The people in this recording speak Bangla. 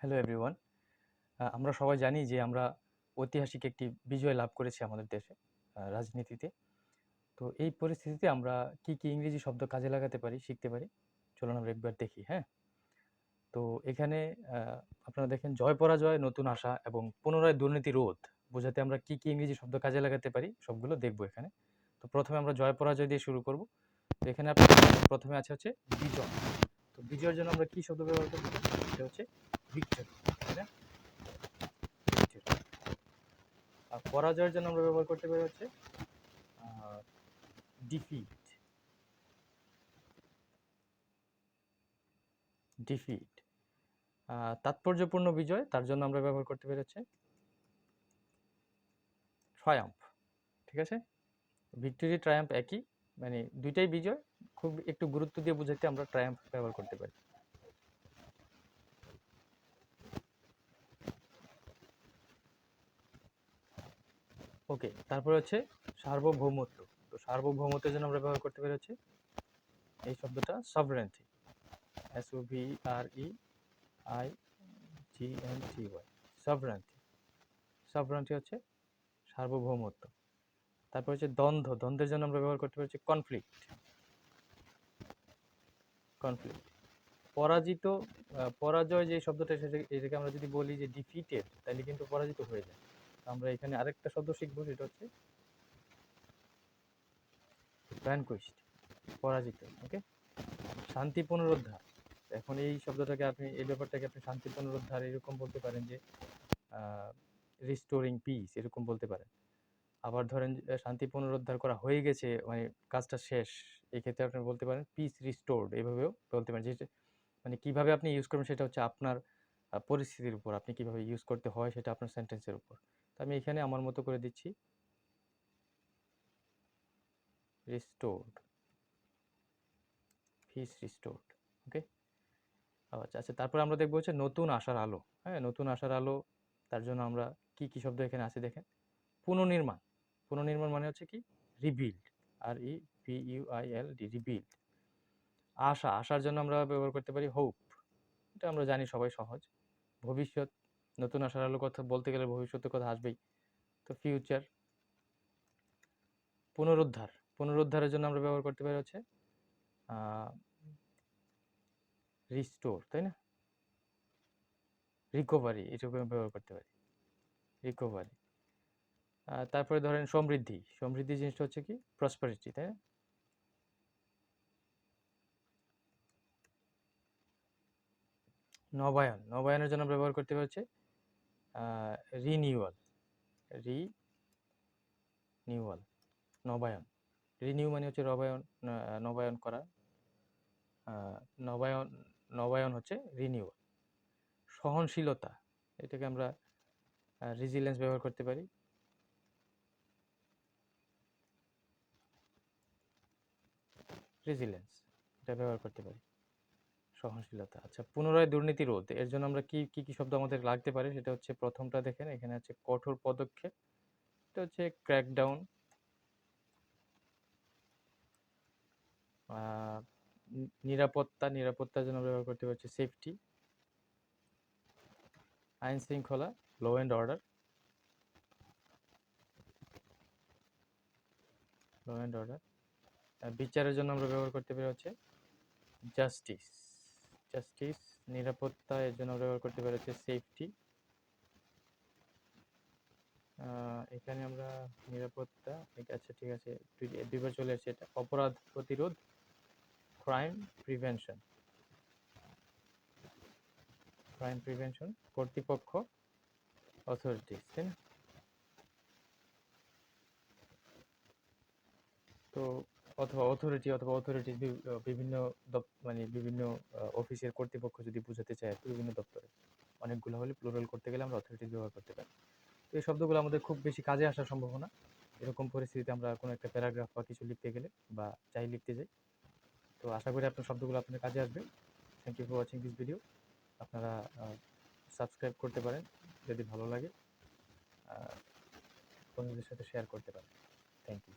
হ্যালো এভরিওয়ান আমরা সবাই জানি যে আমরা ঐতিহাসিক একটি বিজয় লাভ করেছি আমাদের দেশে রাজনীতিতে। তো এই পরিস্থিতিতে আমরা কি কি ইংরেজি শব্দ কাজে লাগাতে পারি, শিখতে পারি? চলুন আমরা একবার দেখি হ্যাঁ? তো এখানে আপনারা দেখেন, জয় পরাজয়, নতুন আশা এবং পুনরায় দুর্নীতি রোধ। বোঝাতে আমরা কি কি ইংরেজি শব্দ কাজে লাগাতে পারি, সবগুলো দেখব এখানে। তো প্রথমে আমরা জয় পরাজয় দিয়ে শুরু করব। তো এখানে আপনার প্রথমে আছে হচ্ছে বিজয়। তো বিজয়ের জন্য আমরা কি শব্দ ব্যবহার করব? এটা হচ্ছে ভিক্টরি। আর পরাজয়ের জন্য আমরা ব্যবহার করতে পারি হচ্ছে ডিফিট ডিফিট তাৎপর্যপূর্ণ বিজয়, তার জন্য আমরা ব্যবহার করতে পারি হচ্ছে ট্রায়াম্প ঠিক আছে? ভিক্টোরি ট্রায়াম্প একই মানে দুইটাই বিজয়, খুব একটু গুরুত্ব দিয়ে বুঝাইতে আমরা ট্রায়াম্প ব্যবহার করতে পারি। ওকে, তারপর হচ্ছে সার্বভৌমত্ব। তো সার্বভৌমত্বের জন্য আমরা ব্যবহার করতে পারি হচ্ছে এই শব্দটা sovereignty S O V R E I G N T Y sovereignty sovereignty হচ্ছে সার্বভৌমত্ব। তারপর হচ্ছে দ্বন্দ্ব, দ্বন্দ্বের জন্য আমরা ব্যবহার করতে পারি কনফ্লিক্ট কনফ্লিক্ট পরাজিত পরাজয় যে শব্দটা সেটা এটাকে আমরা যদি বলি যে ডিফিটেড তাহলে কিন্তু পরাজিত হয়ে যায়। আমরা এখানে আরেকটা শব্দ শিখব, সেটা হচ্ছে পরাজিত ওকে শান্তি পুনরুদ্ধার। এখন এই শব্দটাকে আপনি, এই ব্যাপারটাকে আপনি শান্তি পুনরুদ্ধার এরকম বলতে পারেন যে রিস্টোরিং পিস এরকম বলতে পারেন। আবার ধরেন শান্তি পুনরুদ্ধার করা হয়ে গেছে মানে কাজটা শেষ এই ক্ষেত্রে আপনি বলতে পারেন পিস রিস্টোর্ড এভাবেও বলতে পারেন। যেটা মানে কীভাবে আপনি ইউজ করবেন সেটা হচ্ছে আপনার পরিস্থিতির উপর, আপনি কীভাবে ইউজ করতে হয় সেটা আপনার সেন্টেন্সের উপর। আমি এখানে আমার মতো করে দিচ্ছি। রিস্টোর্ড পিস রিস্টোর্ড ওকে আচ্ছা আচ্ছা তারপর আমরা দেখব হচ্ছে নতুন আশার আলো হ্যাঁ? নতুন আশার আলো, তার জন্য আমরা কি কি শব্দ এখানে আছে দেখেন? পুনর্নির্মাণ পুনর্নির্মাণ মানে হচ্ছে কি? Rebuild R E B U I L D rebuild আশা, আশার জন্য আমরা ব্যবহার করতে পারি হোপ এটা আমরা জানি সবাই সহজ। ভবিষ্যৎ নতুন আশার আলো কথা বলতে গেলে ভবিষ্যতের কথা আসবেই। তো ফিউচার পুনরুদ্ধার, পুনরুদ্ধারের জন্য আমরা ব্যবহার করতে পারি হচ্ছে রিস্টোর তাই না? রিকভারি এটুকু ব্যবহার করতে পারি। রিকভারি তারপরে ধরেন সমৃদ্ধি সমৃদ্ধি জিনিসটা হচ্ছে কি? প্রসপারিটি তাই না? নবায়ন, নবায়নের জন্য ব্যবহার করতে পারি হচ্ছে রিনিউয়াল রিনিউয়াল নবায়ন। রিনিউ মানে হচ্ছে নবায়ন নবায়ন করা। নবায়ন নবায়ন হচ্ছে রিনিউয়াল সহনশীলতা, এটাকে আমরা রেজিলেন্স ব্যবহার করতে পারি। রেজিলেন্স এটা ব্যবহার করতে পারি। সহনশীলতা। আচ্ছা পুনরায় দুর্নীতি রোধ, এর জন্য আমরা কি কি কি শব্দ আমাদের লাগতে পারে? সেটা হচ্ছে প্রথমটা দেখেন, এখানে আছে কঠোর পদক্ষেপ, এটা হচ্ছে ক্র্যাকডাউন নিরাপত্তা, নিরাপত্তার জন্য ব্যবহার করতে পারছি সেফটি আইন শৃঙ্খলা law and order law and order বিচারের জন্য আমরা ব্যবহার করতে পারি হচ্ছে জাস্টিস জাস্টিস নিরাপত্তা এর জন্য ব্যবহার করতে পারি হচ্ছে সেফটি এখানে আমরা নিরাপত্তা আছে, ঠিক আছে, দুই- দুইবার চলে আসছে এটা। অপরাধ প্রতিরোধ ক্রাইম প্রিভেনশন ক্রাইম প্রিভেনশন কর্তৃপক্ষ অথরিটিস তাই না? তো অথবা অথরিটি অথবা অথরিটিস বিভিন্ন মানে বিভিন্ন অফিসের কর্তৃপক্ষ যদি বোঝাতে চায় বিভিন্ন দপ্তরে। অনেকগুলো হলে প্লুরাল করতে গেলে আমরা অথরিটিস ব্যবহার করতে পারি। তো এই শব্দগুলো আমাদের খুব বেশি কাজে আসার সম্ভাবনা। এরকম পরিস্থিতিতে আমরা কোনো একটা প্যারাগ্রাফ বা কিছু লিখতে গেলে বা যাই লিখতে যাই। তো আশা করি আপনার শব্দগুলো আপনার কাজে আসবে। Thank you for watching this video আপনারা সাবস্ক্রাইব করতে পারেন যদি ভালো লাগে। বন্ধুদের সাথে শেয়ার করতে পারেন। Thank you